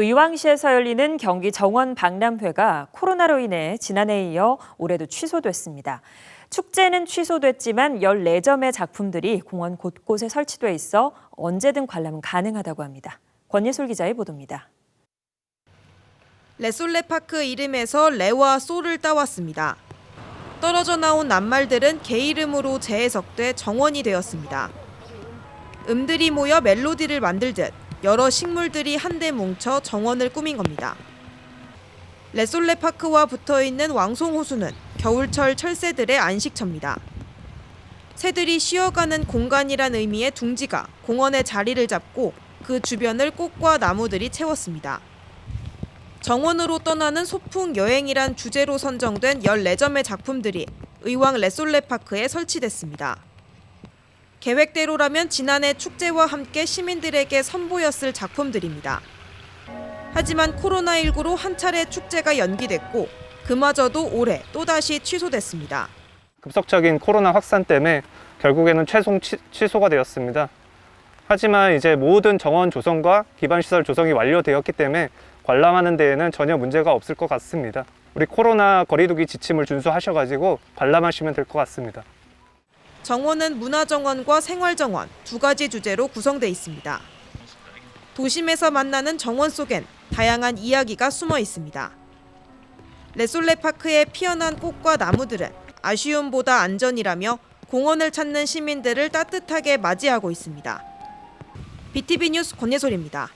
의왕시에서 열리는 경기 정원 박람회가 코로나로 인해 지난해에 이어 올해도 취소됐습니다. 축제는 취소됐지만 14점의 작품들이 공원 곳곳에 설치돼 있어 언제든 관람은 가능하다고 합니다. 권예솔 기자의 보도입니다. 레솔레 파크 이름에서 레와 소를 따왔습니다. 떨어져 나온 낱말들은 개 이름으로 재해석돼 정원이 되었습니다. 음들이 모여 멜로디를 만들듯 여러 식물들이 한데 뭉쳐 정원을 꾸민 겁니다. 레솔레 파크와 붙어 있는 왕송호수는 겨울철 철새들의 안식처입니다. 새들이 쉬어가는 공간이란 의미의 둥지가 공원의 자리를 잡고 그 주변을 꽃과 나무들이 채웠습니다. 정원으로 떠나는 소풍 여행이란 주제로 선정된 14점의 작품들이 의왕 레솔레 파크에 설치됐습니다. 계획대로라면 지난해 축제와 함께 시민들에게 선보였을 작품들입니다. 하지만 코로나19로 한 차례 축제가 연기됐고 그마저도 올해 또다시 취소됐습니다. 급속적인 코로나 확산 때문에 결국에는 최종 취, 취소가 되었습니다. 하지만 이제 모든 정원 조성과 기반 시설 조성이 완료되었기 때문에 관람하는 데에는 전혀 문제가 없을 것 같습니다. 우리 코로나 거리두기 지침을 준수하셔가지고 관람하시면 될 것 같습니다. 정원은 문화정원과 생활정원 두 가지 주제로 구성돼 있습니다. 도심에서 만나는 정원 속엔 다양한 이야기가 숨어 있습니다. 레솔레 파크의 피어난 꽃과 나무들은 아쉬움보다 안전이라며 공원을 찾는 시민들을 따뜻하게 맞이하고 있습니다. BTV 뉴스 권예솔입니다.